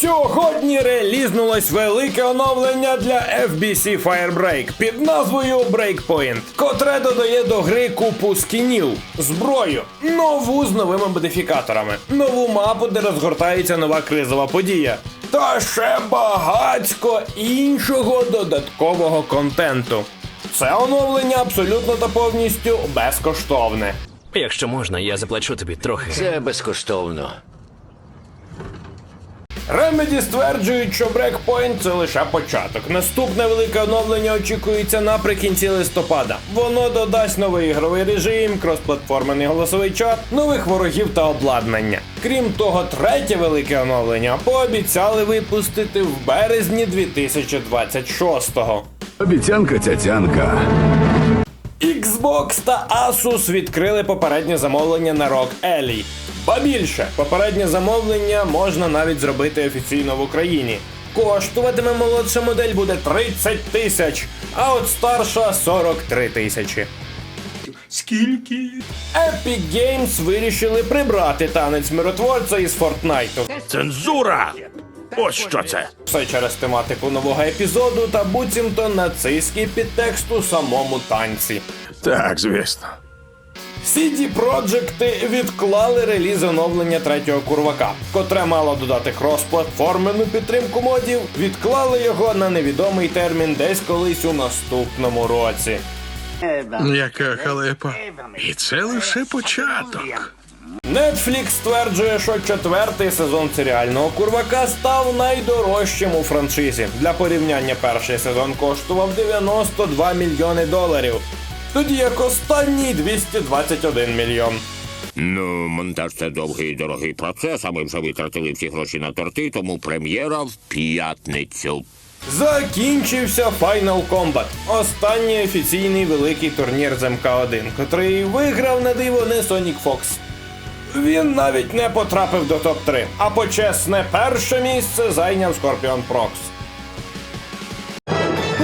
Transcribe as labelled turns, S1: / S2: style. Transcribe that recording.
S1: Сьогодні релізнулось велике оновлення для FBC Firebreak під назвою Breakpoint, котре додає до гри купу скінів, зброю, нову з новими модифікаторами, нову мапу, де розгортається нова кризова подія. Та ще багацько іншого додаткового контенту. Це оновлення абсолютно та повністю безкоштовне.
S2: Якщо можна, я заплачу тобі трохи.
S3: Це безкоштовно.
S1: Remedy стверджують, що Breakpoint – це лише початок. Наступне велике оновлення очікується наприкінці листопада. Воно додасть новий ігровий режим, кросплатформений голосовий чат, нових ворогів та обладнання. Крім того, третє велике оновлення пообіцяли випустити в березні 2026-го.
S4: Обіцянка цяцянка.
S1: Xbox та Asus відкрили попереднє замовлення на ROG Ally. Ба більше, попереднє замовлення можна навіть зробити офіційно в Україні. Коштуватиме молодша модель буде 30 тисяч, а от старша 43 тисячі. Скільки? Epic Games вирішили прибрати танець миротворця із Фортнайту.
S5: Цензура! Ось що це.
S1: Все через тематику нового епізоду та буцімто нацистський підтекст у самому танці.
S5: Так, звісно.
S1: CD Projekt відклали реліз оновлення третього курвака, котре мало додати крос-платформену підтримку модів, відклали його на невідомий термін десь колись у наступному році.
S5: Яка халепа. І це лише початок.
S1: Netflix стверджує, що четвертий сезон серіального курвака став найдорожчим у франшизі. Для порівняння перший сезон коштував 92 мільйони доларів, тоді як останній 221 мільйон.
S6: Ну, монтаж це довгий і дорогий процес, а ми вже витратили всі гроші на торти, тому прем'єра в п'ятницю.
S1: Закінчився Final Combat, останній офіційний великий турнір з МК1, котрий виграв на диво не Sonic Fox. Він навіть не потрапив до топ-3, а почесне перше місце зайняв Scorpion Prox.